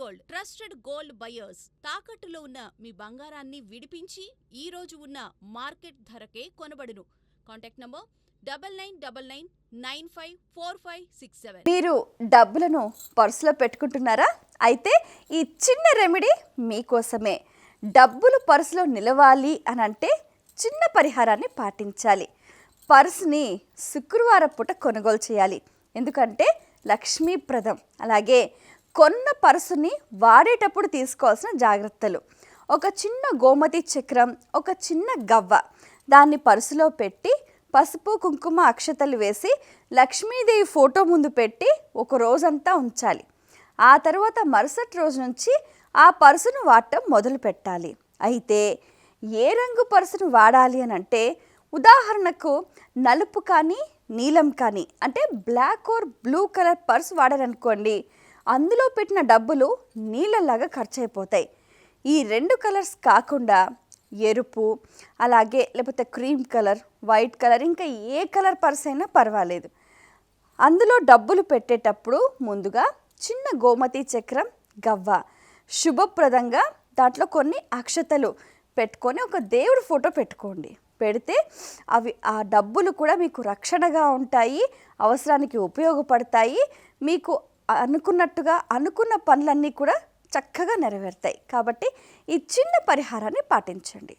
Gold trusted gold buyers తాకట్టులో ఉన్న మీ బంగారాన్ని విడిపించి ఈ రోజు ఉన్న మార్కెట్ ధరకే కొనబడును. Contact number double nine double nine nine five four five six seven మీరు డబ్బులను పర్సులో పెట్టుకుంటున్నారా? అయితే ఈ చిన్న రెమెడీ మీకోసమే. డబ్బులు పర్సులో నిలవాలి అని అంటే చిన్న పరిహారాన్ని పాటించాలి. పర్సుని శుక్రవారం పూట కొనుగోలు చేయాలి. ఎందుకంటే లక్ష్మీప్రదం. అలాగే కొన్న పర్సుని వాడేటప్పుడు తీసుకోవాల్సిన జాగ్రత్తలు. ఒక చిన్న గోమతి చక్రం ఒక చిన్న గవ్వ. దాన్ని పర్సులో పెట్టి పసుపు కుంకుమ అక్షతలు వేసి లక్ష్మీదేవి ఫోటో ముందు పెట్టి ఒక రోజంతా ఉంచాలి. ఆ తర్వాత మరుసటి రోజు నుంచి ఆ పర్సును వాడటం మొదలు పెట్టాలి. అయితే ఏ రంగు పర్సును వాడాలి అని అంటే ఉదాహరణకు నలుపు కానీ నీలం కానీ అంటే black or blue colour purse వాడారనుకోండి అందులో పెట్టిన డబ్బులు నీళ్ళలాగా ఖర్చు అయిపోతాయి ఈ రెండు కలర్స్ కాకుండా ఎరుపు అలాగే లేకపోతే క్రీమ్ కలర్ వైట్ కలర్ ఇంకా ఏ కలర్ పర్స్ అయినా పర్వాలేదు. అందులో డబ్బులు పెట్టేటప్పుడు ముందుగా చిన్న గోమతి చక్రం గవ్వ. శుభప్రదంగా దాంట్లో కొన్ని అక్షతలు పెట్టుకొని ఒక దేవుడి ఫోటో పెట్టుకోండి. పెడితే అవి ఆ డబ్బులు కూడా మీకు రక్షణగా ఉంటాయి అవసరానికి ఉపయోగపడతాయి మీకు అనుకున్నట్టుగా అనుకున్న పనులన్నీ కూడా చక్కగా నెరవేరుతాయి. కాబట్టి ఈ చిన్న పరిహారాన్ని పాటించండి.